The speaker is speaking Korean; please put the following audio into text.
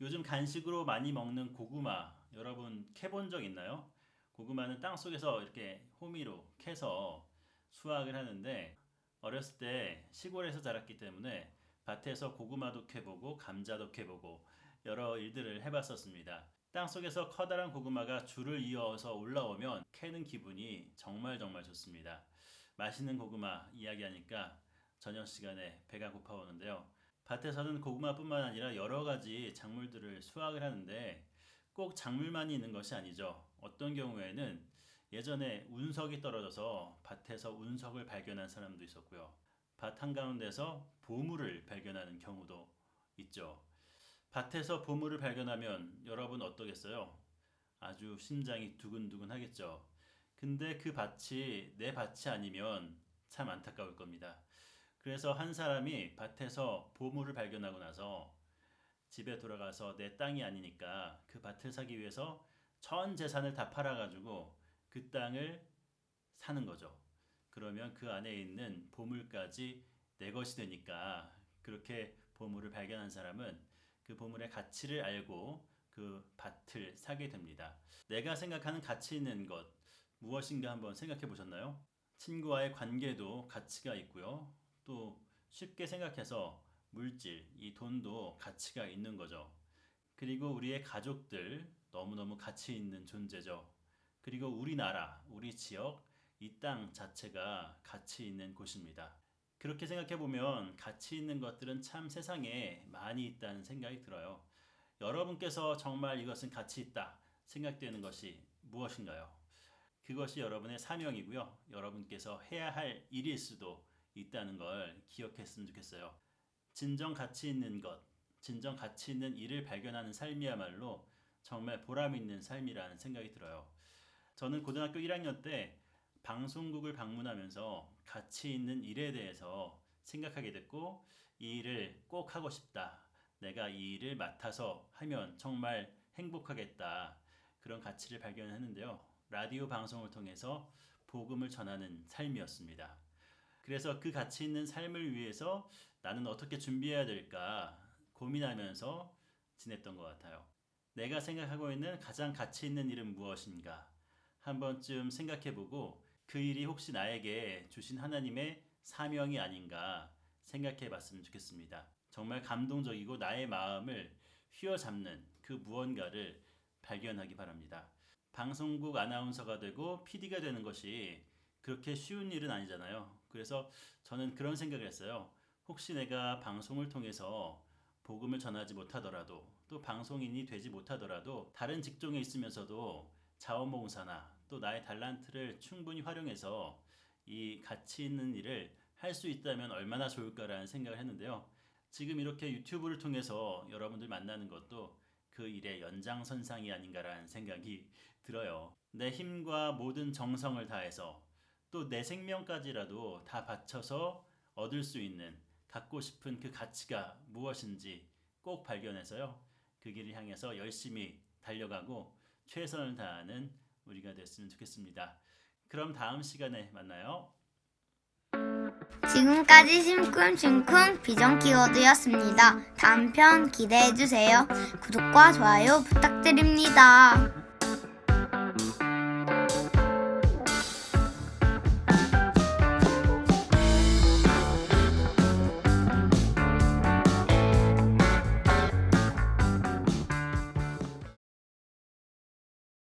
요즘 간식으로 많이 먹는 고구마 여러분 캐본 적 있나요? 고구마는 땅 속에서 이렇게 호미로 캐서 수확을 하는데 어렸을 때 시골에서 자랐기 때문에 밭에서 고구마도 캐보고 감자도 캐보고 여러 일들을 해봤었습니다. 땅 속에서 커다란 고구마가 줄을 이어서 올라오면 캐는 기분이 정말 정말 좋습니다. 맛있는 고구마 이야기하니까 저녁 시간에 배가 고파오는데요. 밭에서는 고구마뿐만 아니라 여러 가지 작물들을 수확을 하는데 꼭 작물만이 있는 것이 아니죠. 어떤 경우에는 예전에 운석이 떨어져서 밭에서 운석을 발견한 사람도 있었고요. 밭 한가운데서 보물을 발견하는 경우도 있죠. 밭에서 보물을 발견하면 여러분 어떠겠어요? 아주 심장이 두근두근 하겠죠. 근데 그 밭이 내 밭이 아니면 참 안타까울 겁니다. 그래서 한 사람이 밭에서 보물을 발견하고 나서 집에 돌아가서 내 땅이 아니니까 그 밭을 사기 위해서 전 재산을 다 팔아가지고 그 땅을 사는 거죠. 그러면 그 안에 있는 보물까지 내 것이 되니까 그렇게 보물을 발견한 사람은 그 보물의 가치를 알고 그 밭을 사게 됩니다. 내가 생각하는 가치 있는 것 무엇인가 한번 생각해 보셨나요? 친구와의 관계도 가치가 있고요. 또 쉽게 생각해서 물질, 이 돈도 가치가 있는 거죠. 그리고 우리의 가족들 너무너무 가치 있는 존재죠. 그리고 우리나라, 우리 지역, 이 땅 자체가 가치 있는 곳입니다. 그렇게 생각해 보면 가치 있는 것들은 참 세상에 많이 있다는 생각이 들어요. 여러분께서 정말 이것은 가치 있다 생각되는 것이 무엇인가요? 그것이 여러분의 사명이고요. 여러분께서 해야 할 일일 수도 있다는 걸 기억했으면 좋겠어요. 진정 가치 있는 것, 진정 가치 있는 일을 발견하는 삶이야말로 정말 보람 있는 삶이라는 생각이 들어요. 저는 고등학교 1학년 때 방송국을 방문하면서 가치 있는 일에 대해서 생각하게 됐고 이 일을 꼭 하고 싶다. 내가 이 일을 맡아서 하면 정말 행복하겠다. 그런 가치를 발견했는데요. 라디오 방송을 통해서 복음을 전하는 삶이었습니다. 그래서 그 가치 있는 삶을 위해서 나는 어떻게 준비해야 될까 고민하면서 지냈던 것 같아요. 내가 생각하고 있는 가장 가치 있는 일은 무엇인가? 한 번쯤 생각해 보고 그 일이 혹시 나에게 주신 하나님의 사명이 아닌가 생각해 봤으면 좋겠습니다. 정말 감동적이고 나의 마음을 휘어잡는 그 무언가를 발견하기 바랍니다. 방송국 아나운서가 되고 PD가 되는 것이 그렇게 쉬운 일은 아니잖아요. 그래서 저는 그런 생각을 했어요. 혹시 내가 방송을 통해서 복음을 전하지 못하더라도 또 방송인이 되지 못하더라도 다른 직종에 있으면서도 자원봉사나 또 나의 달란트를 충분히 활용해서 이 가치 있는 일을 할 수 있다면 얼마나 좋을까라는 생각을 했는데요. 지금 이렇게 유튜브를 통해서 여러분들 만나는 것도 그 일의 연장선상이 아닌가라는 생각이 들어요. 내 힘과 모든 정성을 다해서 또 내 생명까지라도 다 바쳐서 얻을 수 있는 갖고 싶은 그 가치가 무엇인지 꼭 발견해서요. 그 길을 향해서 열심히 달려가고 최선을 다하는 우리가 됐으면 좋겠습니다. 그럼 다음 시간에 만나요. 지금까지 심쿵 심쿵 비전 키워드였습니다. 다음 편 기대해 주세요. 구독과 좋아요 부탁드립니다.